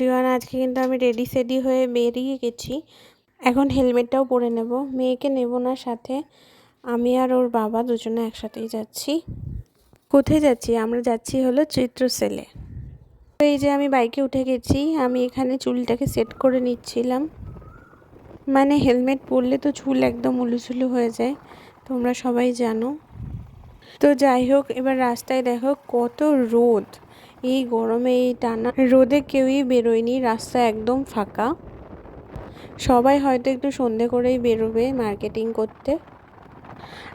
Everyone, আজকে কিন্তু আমি রেডি সেডি হয়ে বেরিয়ে গেছি। এখন হেলমেটটাও পরে নেব। মেয়েকে নেব না, সাথে আমি আর ওর বাবা দুজনে একসাথেই যাচ্ছি। কোথায় যাচ্ছি? আমরা যাচ্ছি হলো চিত্র সেলে তো এই যে আমি বাইকে উঠে গেছি, আমি এখানে চুলটাকে সেট করে নিচ্ছিলাম। মানে হেলমেট পরলে তো চুল একদম উলুচুলু হয়ে যায়, তোমরা সবাই জানো। তো যাই হোক, এবার রাস্তায় দেখো কত রোদ। এই গরমে এই টানা রোদে কেউই বেরোয়নি, রাস্তা একদম ফাঁকা। সবাই হয়তো একটু সন্ধে করেই বেরোবে মার্কেটিং করতে।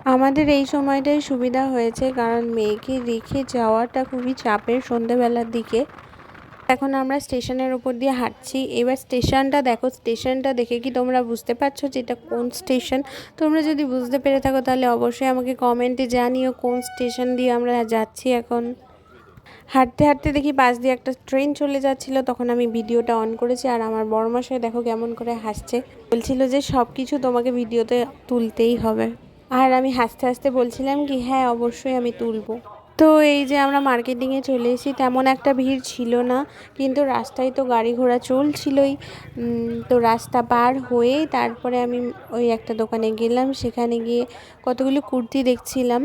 আমাদের এই সময়টাই সুবিধা হয়েছে, কারণ মেয়েকে রেখে যাওয়াটা খুবই চাপের সন্ধেবেলার দিকে। এখন আমরা স্টেশনের উপর দিয়ে হাঁটছি। এবার স্টেশনটা দেখো, স্টেশনটা দেখে কি তোমরা বুঝতে পারছ যে এটা কোন স্টেশন? তোমরা যদি বুঝতে পেরে থাকো তাহলে অবশ্যই আমাকে কমেন্টে জানিও কোন স্টেশন দিয়ে আমরা যাচ্ছি এখন। হাঁটতে হাঁটতে দেখি পাশ দিয়ে একটা ট্রেন চলে যাচ্ছিল, তখন আমি ভিডিওটা অন করেছি আর আমার বড়মাসায় দেখো কেমন করে হাসছে। বলছিল যে সব কিছু তোমাকে ভিডিওতে তুলতেই হবে। আর আমি হাসতে হাসতে বলছিলাম কি হ্যাঁ অবশ্যই আমি তুলবো। তো এই যে আমরা মার্কেটিংয়ে চলে এসেছি, তেমন একটা ভিড় ছিল না, কিন্তু রাস্তায় তো গাড়ি ঘোড়া চলছিলই। তো রাস্তা পার হয়ে তারপরে আমি ওই একটা দোকানে গেলাম, সেখানে গিয়ে কতগুলো কুর্তি দেখছিলাম।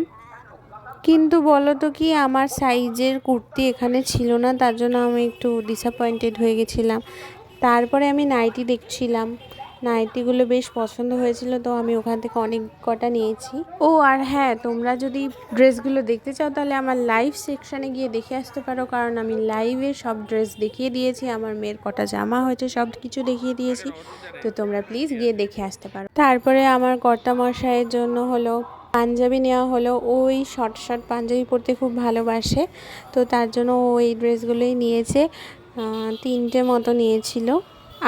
কিন্তু বলো তো কি, আমার সাইজের কুর্তি এখানে ছিল না, তার জন্য আমি একটু ডিসঅ্যাপয়েন্টেড হয়ে গেছিলাম। তারপরে আমি নাইটি দেখছিলাম। নাইটিগুলো বেশ পছন্দ হয়েছিল, তো আমি ওখান থেকে অনেক কটা নিয়েছি। ও, আর হ্যাঁ তোমরা যদি ড্রেসগুলো দেখতে চাও, তাহলে আমার লাইভ সেকশানে গিয়ে দেখে আসতে পারো, কারণ আমি লাইভে সব ড্রেস দেখিয়ে দিয়েছি, আমার মেয়ের কটা জামা হয়েছে, সব কিছু দেখিয়ে দিয়েছি। তো তোমরা প্লিজ গিয়ে দেখে আসতে পারো। তারপরে আমার কর্তা মশাইয়ের জন্য হলো পাঞ্জাবি নেওয়া হলো ওই শর্ট শর্ট পাঞ্জাবি পরতে খুব ভালোবাসে। তো তার জন্য ও এই ড্রেসগুলোই নিয়েছে। তিনটে মতো নিয়েছিল।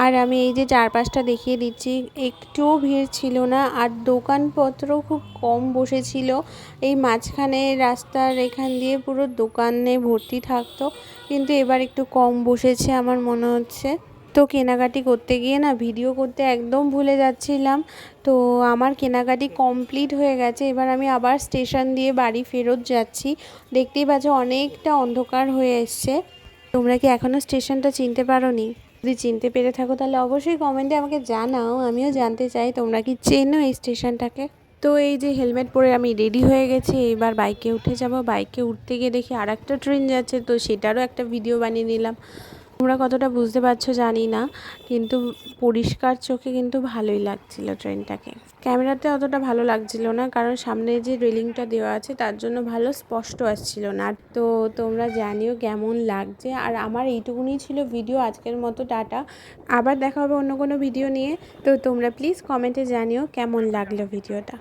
আর আমি এই যে চারপাশটা দেখিয়ে দিচ্ছি, একটুও ভিড় ছিল না। আর দোকানপত্র খুব কম বসেছিল। এই মাঝখানে রাস্তার এখান দিয়ে পুরো দোকানে ভর্তি থাকতো। কিন্তু এবার একটু কম বসেছে আমার মনে হচ্ছে। তো কেনাকাটি করতে গিয়ে না ভিডিও করতে একদম ভুলে যাচ্ছিলাম। তো আমার কেনাকাটি কমপ্লিট হয়ে গেছে। এবার আমি আবার স্টেশন দিয়ে বাড়ি ফেরত যাচ্ছি। দেখতেই পাচ্ছ অনেকটা অন্ধকার হয়ে এসছে। তোমরা কি এখনও স্টেশনটা চিনতে পারো নি যদি চিনতে পেরে থাকো তাহলে অবশ্যই কমেন্টে আমাকে জানাও। আমিও জানতে চাই তোমরা কি চেনো এই স্টেশনটাকে তো এই যে হেলমেট পরে আমি রেডি হয়ে গেছি। এবার বাইকে উঠে যাব। বাইকে উঠতে গিয়ে দেখি আর একটা ট্রেন যাচ্ছে। তো সেটারও একটা ভিডিও বানিয়ে নিলাম। তোমরা কতটা বুঝতে পারছ জানি না, কিন্তু পরিষ্কার চোখে কিন্তু ভালোই লাগছিল ট্রেনটাকে। ক্যামেরাতে অতটা ভালো লাগছিল না, কারণ সামনে যে রেলিংটা দেওয়া আছে তার জন্য ভালো স্পষ্ট আসছিল না। তো তোমরা জানিও কেমন লাগছে। আর আমার এইটুকুনি ছিল ভিডিও আজকের মতো, টাটা। আবার দেখা হবে অন্য কোনো ভিডিও নিয়ে। তো তোমরা প্লিজ কমেন্টে জানিও কেমন লাগল ভিডিওটা।